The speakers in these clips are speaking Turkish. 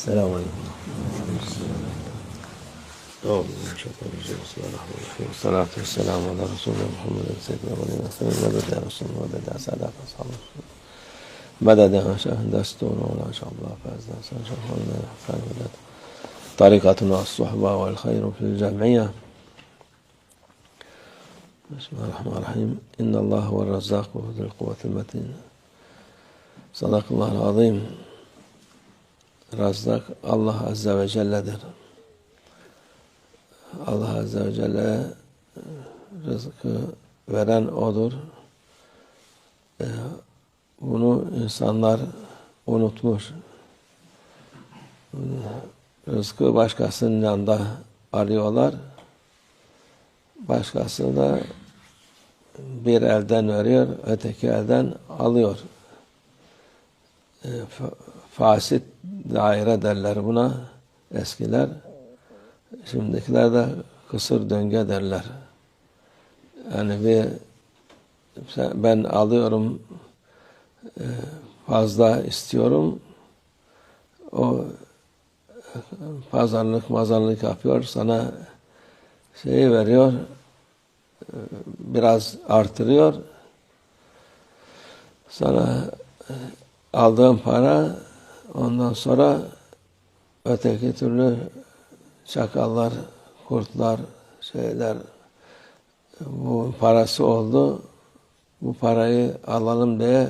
السلام عليكم. الرجيم بسم والصلاة والسلام على رسول الله محمد سيدنا ولينا سيدنا يا رسول الله يا سادات أصحاب رسول الله. مدد يا شاه دستور ولا شاء الله فاز. دستور طريقتنا الصحبة والخير في الجمعية. بسم الله الرحمن الرحيم. إن الله هو الرزاق وذو القوة المتين. صدق الله العظيم. Razak Allah Azze ve Celle'dir. Allah Azze ve Celle rızkı veren O'dur. Ee, Bunu insanlar unutmuş. Rızkı başkasının yanında arıyorlar. Başkası da bir elden veriyor, öteki elden alıyor. Fa- Fasit daire derler buna eskiler. Şimdikiler de kısır döngü derler. Yani bir ben alıyorum e, fazla istiyorum. O pazarlık mazarlık yapıyor sana şeyi veriyor e, biraz artırıyor sana aldığın para ondan sonra öteki türlü çakallar, kurtlar, şeyler bu parası oldu. Bu parayı alalım diye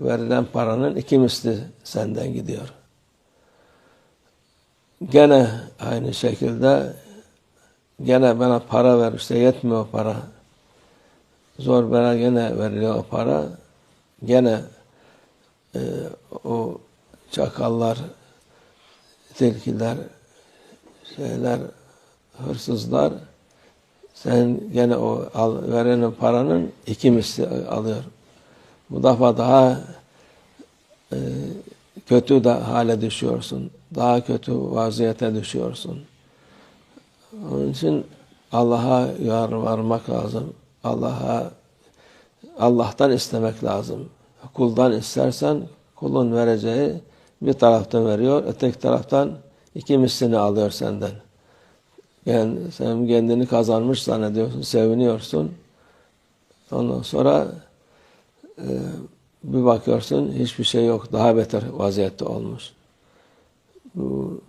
verilen paranın iki misli senden gidiyor. Gene aynı şekilde gene bana para ver işte yetmiyor para. Zor bana gene veriliyor para. Gene e, o çakallar, tilkiler, şeyler, hırsızlar sen gene o al, verenin paranın iki misli alıyor. Bu defa daha e, kötü de hale düşüyorsun. Daha kötü vaziyete düşüyorsun. Onun için Allah'a yalvarmak lazım. Allah'a Allah'tan istemek lazım. Kuldan istersen kulun vereceği bir taraftan veriyor, öteki taraftan iki mislini alıyor senden. Yani sen kendini kazanmış zannediyorsun, seviniyorsun. Ondan sonra e, bir bakıyorsun hiçbir şey yok, daha beter vaziyette olmuş. Bu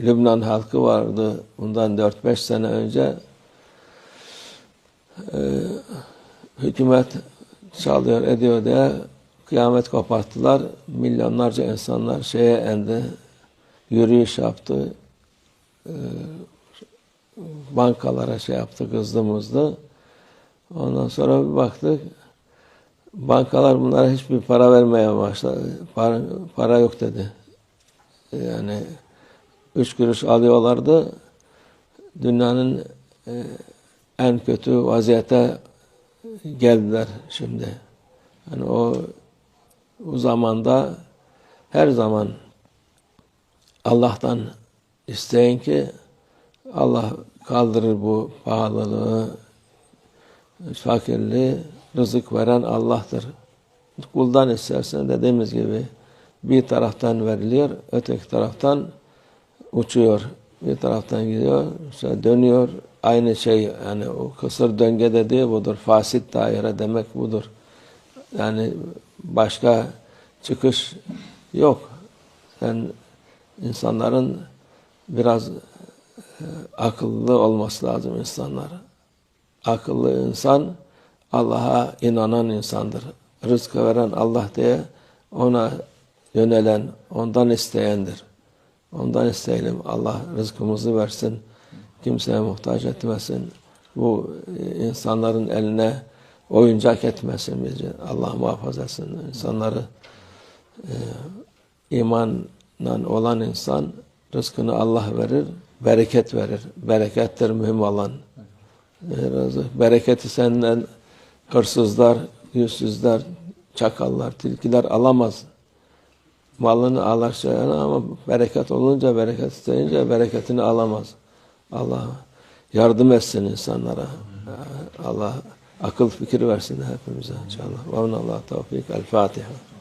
Lübnan halkı vardı bundan 4-5 sene önce. E, hükümet çalıyor ediyor diye kıyamet koparttılar. Milyonlarca insanlar şeye endi. Yürüyüş yaptı. Ee, bankalara şey yaptı kızdığımızda. Ondan sonra bir baktık bankalar bunlara hiçbir para vermeye başladı. Para, para yok dedi. Yani üç kuruş alıyorlardı. Dünyanın e, en kötü vaziyete geldiler şimdi. Yani o o zamanda her zaman Allah'tan isteyin ki Allah kaldırır bu pahalılığı, fakirliği, rızık veren Allah'tır. Kuldan istersen dediğimiz gibi bir taraftan veriliyor, öteki taraftan uçuyor. Bir taraftan gidiyor, işte dönüyor. Aynı şey yani o kısır döngü dediği budur. Fasit daire demek budur. Yani başka çıkış yok. Sen insanların biraz e, akıllı olması lazım insanlara. Akıllı insan Allah'a inanan insandır. Rızkı veren Allah diye ona yönelen, ondan isteyendir. Ondan isteyelim. Allah rızkımızı versin. Kimseye muhtaç etmesin. Bu e, insanların eline oyuncak etmesin bizi. Allah muhafaza etsin. İnsanları e, imanla olan insan rızkını Allah verir, bereket verir. Berekettir mühim olan. E, bereketi senden hırsızlar, yüzsüzler, çakallar, tilkiler alamaz. Malını alır şey ama bereket olunca, bereket isteyince bereketini alamaz. Allah yardım etsin insanlara. Allah akıl fikir versin hepimize inşallah. Ve Allah tevfik. El Fatiha.